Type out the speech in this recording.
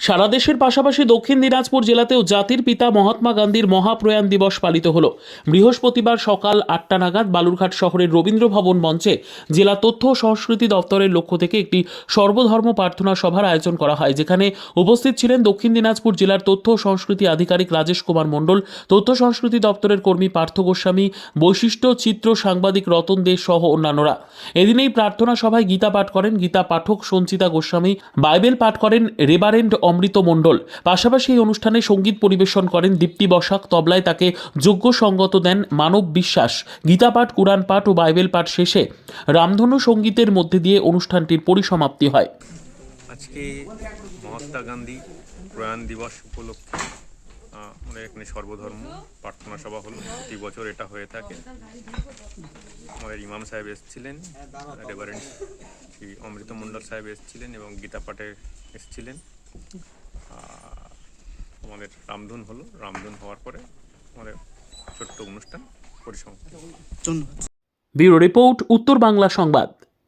সারা দেশের পাশাপাশি দক্ষিণ দিনাজপুর জেলাতেও জাতির পিতা মহাত্মা গান্ধীর মহাপ্রয়াণ দিবস পালিত হল। বৃহস্পতিবার সকাল আটটা নাগাদ বালুরঘাট শহরের রবীন্দ্র ভবন মঞ্চে জেলা তথ্য সংস্কৃতি দপ্তরের লক্ষ্য থেকে একটি সর্বধর্ম প্রার্থনা সভার আয়োজন করা হয়, যেখানে উপস্থিত ছিলেন দক্ষিণ দিনাজপুর জেলার তথ্য সংস্কৃতি আধিকারিক রাজেশ কুমার মণ্ডল, তথ্য সংস্কৃতি দপ্তরের কর্মী পার্থ গোস্বামী, বৈশিষ্ট্য, চিত্র, সাংবাদিক রতন দে সহ অন্যান্যরা। এদিন এই প্রার্থনা সভায় গীতা পাঠ করেন গীতা পাঠক সঞ্চিতা গোস্বামী, বাইবেল পাঠ করেন রেবারেন্ড অমৃত মণ্ডল। পাশাপাশি এই অনুষ্ঠানে সংগীত পরিবেশন করেন দীপ্তি বসাক। তবলায় তাকে যোগ্য সঙ্গত দেন মানব বিশ্বাস। গীতা পাঠ, কুরআন পাঠ ও বাইবেল পাঠ শেষে রামধনু সঙ্গীতের মধ্যে দিয়ে অনুষ্ঠানটির পরিসমাপ্তি হয়। আজকে মহাত্মা গান্ধী প্রয়াণ দিবস উপলক্ষে আমাদের এখানে সর্বধর্ম প্রার্থনা সভা হলো। প্রতি বছর এটা হয়ে থাকে। আমাদের ইমাম সাহেব এসেছিলেন রেভারেন্ট শ্রী অমৃত মণ্ডল সাহেব এসেছিলেন এবং গীতা পাঠে এসেছিলেন। আমাদের রামধুন হলো। রামধুন হওয়ার পরে আমাদের ছোট্ট অনুষ্ঠান পরিসমাপ্ত। ব্যুরো রিপোর্ট, উত্তর বাংলা সংবাদ।